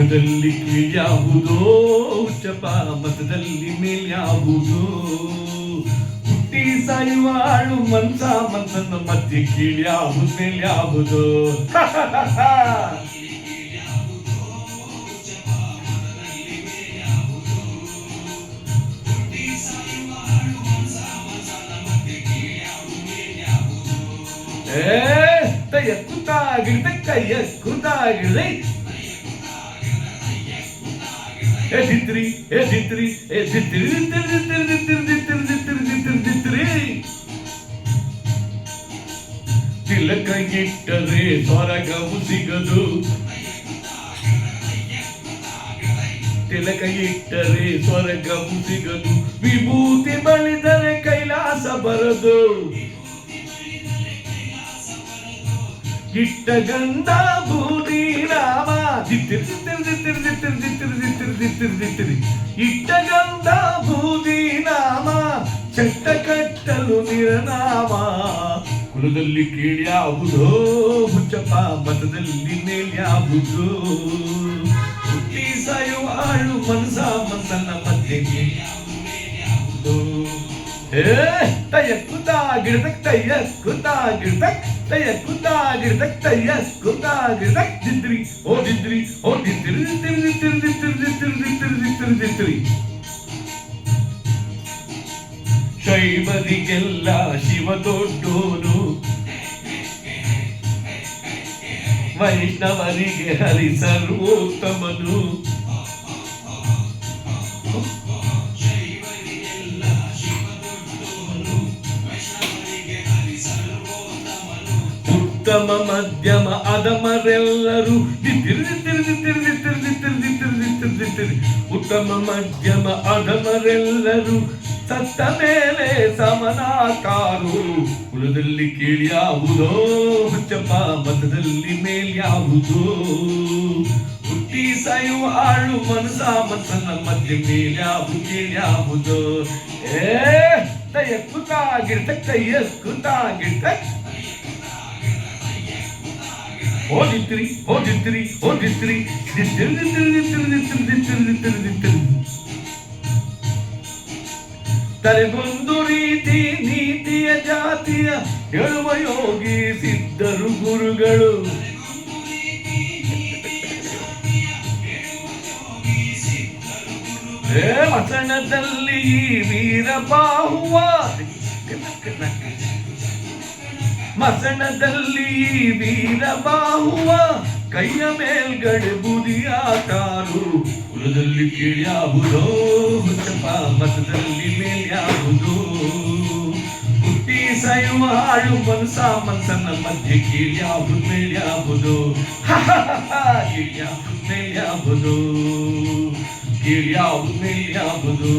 ಕುಲದಲ್ಲಿ ಕಿಳಿಯಾವುದೋ? ಉಚ್ಚಪ ಮತದಲ್ಲಿ ಮೇಲ್ಯಾವುದೋ? ಹುಟ್ಟಿ ಸಾಯುವ ಆಳು ಮನ್ಸ ಮನ್ಸನ್ನ ಮಧ್ಯೆ ಕಿಳಿಯಾವು ಮೇಲ್ಯಾವುದೋ? ಏ ತಯ್ಯ ಕುತ್ತಾಗಿಡ್ದ ಕೈಯ ಕುತ್ತಾಗಿಡ್ದೆ ఎసిత్రి ఎసిత్రి ఎసిత్రి దిత్తిరి దిత్తిరి దిత్తిరి దిత్తిరి దిత్తిరి దిత్తిరి దిత్తిరి ತಿಲಕ ಇಟ್ಟರೆ ಸ್ವರಗವು ಸಿಗದು ತಿಲಕ ಇಟ್ಟರೆ ಸ್ವರಗವು ಸಿಗದು ವಿಭೂತಿ ಬಳಿದರೆ ಕೈಲಾಸ ಬರದು ಇಟ್ಟ ಗಂಧ ಬೂದಿ ರಾಮ. ದಿತ್ತಿರ್ ದಿತ್ತಿರ್ ದಿತ್ತಿರ್ ದಿತ್ತಿರ್ ದಿತ್ತಿರ್ ದಿತ್ತಿರ್ ದಿತ್ತಿರ್ ಇಟ್ಟ ಗಂಧ ಬೂದಿ ನಾಮ ಚಟ್ಟ ಕಟ್ಟಲು ನಿರನಾಮ. ಕುಲದಲ್ಲಿ ಕೀಳ್ಯಾವುದೋ, ಹುಚ್ಚಪ್ಪ ಮತದಲ್ಲಿ ಮೇಲ್ಯಾವುದೋ. ಹುಟ್ಟಿ ಸಾಯುವ ಆಳು ಮನಸ ಮನಸ್ಸನ್ನ ಮಧ್ಯೆ ಏ, ತಯ್ಯ ಕುತಾ ಗಿಡದಕ್ ತಯ್ಯ ಕುತಾ ತಯ್ಯ ಕುತಾ ಗಿಡದಕ್ ತಯ್ಯ ಕುತಾ ಗಿಡದಕ್ ದಿದ್ರಿ ಓ ದಿದ್ರಿ ಓ ದಿದ್ರಿ ದಿದ್ರಿ ದಿದ್ರಿ ದಿದ್ರಿ ದಿದ್ರಿ ದಿದ್ರಿ ದಿದ್ರಿ ದಿದ್ರಿ ಶೈವರಿಗೆಲ್ಲ ಶಿವ ದೊಡ್ಡೋನು ವೈಷ್ಣವರಿಗೆ ಹರಿ ಸರ್ವೋತ್ತಮನು ದಿತ್ತಿರಿ ಮಧ್ಯಮ, ಅದಮರೆಲ್ಲರೂ ಉತ್ತಮ, ಮಧ್ಯಮ, ಅದಮರೆಲ್ಲರೂ ಸತ್ತ ಮೇಲೆ ಸಮನಾಕಾರು. ಕುಲದಲ್ಲಿ ಕೀಳ್ಯಾವುದೋ ಹುಚ್ಚಪ್ಪ, ಮತದಲ್ಲಿ ಮೇಲ್ಯಾವುದೋ ಹುಟ್ಟಿ ಸಾಯುವ ಆಳು ಮನಸ ಮತನ ಮಧ್ಯೆ ಮೇಲ್ಯಾವು ಕೀಳ್ಯಾವುದೋ ಏ ತಯ್ಯ ಕುತಾಗಿರ್ತಕ್ ಓದಿತ್ರಿ ಓದಿತ್ರಿ ಓದಿತ್ರಿ ದಿತ್ತಿರಿ ದಿತ್ತಿರಿ ದಿತ್ತಿರಿ ದಿತ್ತಿರಿ ದಿತ್ತಿರಿ ದಿತ್ತಿರಿ ದಿತ್ತಿರಿ ತಲೆಗೊಂದು ರೀತಿ ನೀತಿಯ ಜಾತಿಯ ಹೇಳುವ ಯೋಗಿ ಸಿದ್ಧರು ಗುರುಗಳು ಈ ವೀರ ಬಾಹುವ ಮಸಣದಲ್ಲಿ ವೀರ ಬಾಹುವ ಕೈಯ ಮೇಲ್ಗಡೆ ಬುದಿಯಾಕಾರು ಕುಲದಲ್ಲಿ ಕೀಳ್ಯಾವುದೋ ಹುಚ್ಚಪ್ಪ, ಮತದಲ್ಲಿ ಮೇಲ್ಯಾವುದೋ. ಹುಟ್ಟಿ ಸಾಯುವ ಆಳು ಮನಸ ಮನಸನ್ನ ಮಧ್ಯೆ ಕೀಳ್ಯಾವುದು ಮೇಲ್ಯಾವುದು ಕೀಳ್ಯಾವುದು ಮೇಲ್ಯಾವುದು ಕೀಳ್ಯಾವುದು ಮೇಲ್ಯಾವುದು